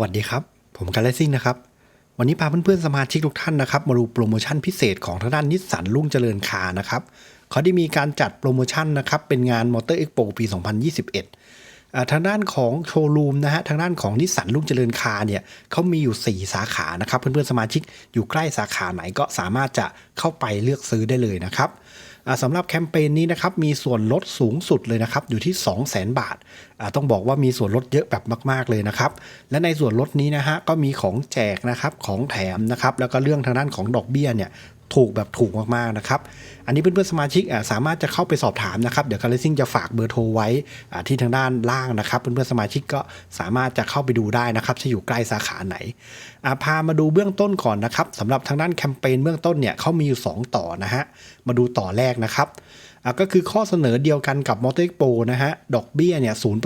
วัสดีครับ ผมกันเลซิ่งนะครับ วันนี้พาเพื่อนๆสมาชิกทุกท่านนะครับ มาดูโปรโมชั่นพิเศษของทางด้านนิสสันรุ่งเจริญคาร์นะครับเขาได้มีการจัดโปรโมชั่นนะครับ เป็นงานมอเตอร์เอ็กโปปี 2021อ่าทางด้านของโชว์รูมนะฮะทางด้านของนิสสันรุ่งเจริญคาร์เนี่ยเขามีอยู่ 4 สาขานะครับ เพื่อนๆสมาชิกอยู่ใกล้สาขาไหนก็สามารถจะเข้าไปเลือกซื้อได้เลยนะครับ สำหรับแคมเปญนี้นะครับมีส่วนลดสูงสุดเลยนะครับอยู่ที่ 200,000 บาท ต้องบอกว่ามีส่วนลดเยอะแบบมาก ๆเลยนะครับ และในส่วนลดนี้นะฮะก็มีของแจกนะครับของแถมนะครับแล้วก็เรื่องทางด้านของดอกเบี้ยเนี่ย ถูกแบบถูกมากๆนะครับ อันนี้เพื่อนๆสมาชิกสามารถจะเข้าไปสอบถามนะครับ เดี๋ยวคาร์เลซิ่งจะฝากเบอร์โทรไว้ที่ทางด้านล่างนะครับ เพื่อนๆสมาชิกก็สามารถจะเข้าไปดูได้นะครับจะอยู่ใกล้สาขาไหนาพามาดูเบื้องต้นก่อนนะครับสำหรับทางด้านแคมเปญเบื้องต้นเนี่ยเขามีอยู่ 2 ต่อนะฮะ มาดูต่อแรกนะครับ อะก็คือข้อเสนอเดียวกันกับมอเตอร์โปนะฮะ ดอกเบี้ยเนี่ยศูน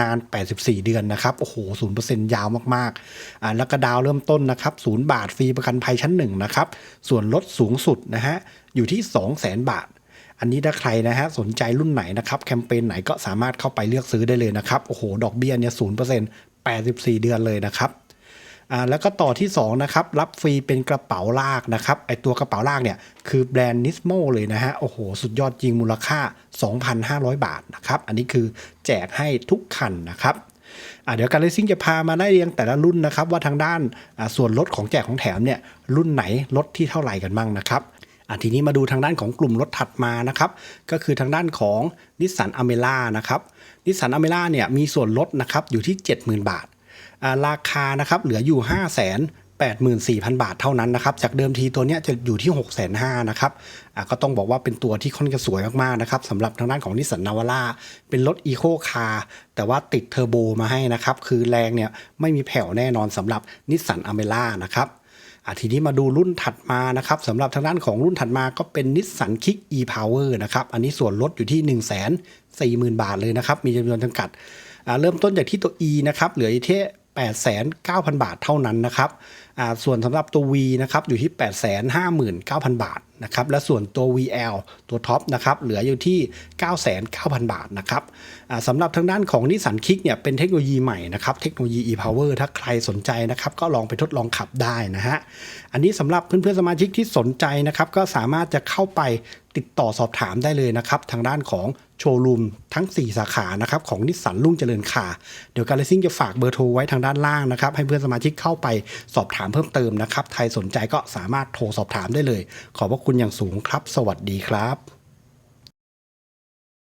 นาน 84 เดือนนะครับ โอ้โหศูนยาวมากๆอะแล้วก็ดาวเริ่มต้นนะครับศูนย์บาทฟรีประกันภัยชั้นหนึ่งนะครับ ส่วนลดสูงสุดนะฮะ อยู่ที่ 200,000 บาทอันนี้ถ้าใครนะฮะสนใจรุ่นไหนนะครับแคมเปญไหนก็สามารถเข้าไปเลือกซื้อได้เลยนะครับ โอ้โห ดอกเบี้ยเนี่ยศูนย์เปอร์เซ็นต์84เดือนเลยนะครับ อ่าแล้วก็ต่อที่2นะครับรับฟรีเป็นกระเป๋าลากนะครับไอตัวกระเป๋าลากเนี่ยคือแบรนด์นิสโมเลยนะฮะโอ้โห สุดยอดจริงมูลค่า 2,500 บาทนะครับอันนี้คือแจกให้ทุกคันนะครับเดี๋ยวการเลซิ่งจะพามาได้เรียงแต่ละรุ่นนะครับ ว่าทางด้านส่วนลดของแจกของแถมเนี่ยรุ่นไหนลดที่เท่าไหร่กันบ้างนะครับทีนี้มาดูทางด้านของกลุ่มรถถัดมานะครับก็คือทางด้านของนิสสันอเมร่านะครับนิสสันอเมร่าเนี่ยมีส่วนลดนะครับอยู่ที่ 70,000 บาทอ่า ราคานะครับเหลืออยู่5 8 4 0 0 0 บาทเท่านั้นนะครับ จากเดิมทีตัวนี้จะอยู่ที่ 6 5 0 0 0นะครับก็ต้องบอกว่าเป็นตัวที่ค่อนข้างสวยมากๆนะครับสำหรับทางด้านของนิสสันนาวาร่าเป็นรถอีโคคาร์แต่ว่าติดเทอร์โบมาให้นะครับ คือแรงเนี่ยไม่มีแผ่วแน่นอนสำหรับนิสสันอเมล่านะครับ ทีนี้มาดูรุ่นถัดมานะครับสำหรับทางด้านของรุ่นถัดมาก็เป็นนิสสันคิก e-power นะครับ อันนี้ส่วนลดอยู่ที่ 1 4 0 0 0 0 บาทเลยนะครับ มีจำนวนจำกัด เริ่มต้นจากที่ตัว e นะครับ เหลืออยู่ที่ 8,900 บาทเท่านั้นนะครับส่วนสำหรับตัว V นะครับอยู่ที่ 859,000 บาทนะครับและส่วนตัว VL ตัวท็อปนะครับเหลืออยู่ที่ 99,000 บาทนะครับสำหรับทางด้านของนิสสันคิกเนี่ยเป็นเทคโนโลยีใหม่นะครับเทคโนโลยี e-power ถ้าใครสนใจนะครับก็ลองไปทดลองขับได้นะฮะอันนี้สำหรับเพื่อนๆสมาชิกที่สนใจนะครับก็สามารถจะเข้าไปติดต่อสอบถามได้เลยนะครับทางด้านของ โชว์รูมทั้ง 4 สาขานะครับของนิสสันรุ่งเจริญค่ะ เดี๋ยวการเลซิ่งจะฝากเบอร์โทรไว้ทางด้านล่างนะครับ ให้เพื่อนสมาชิกเข้าไปสอบถามเพิ่มเติมนะครับ ใครสนใจก็สามารถโทรสอบถามได้เลย ขอบพระคุณอย่างสูงครับ สวัสดีครับ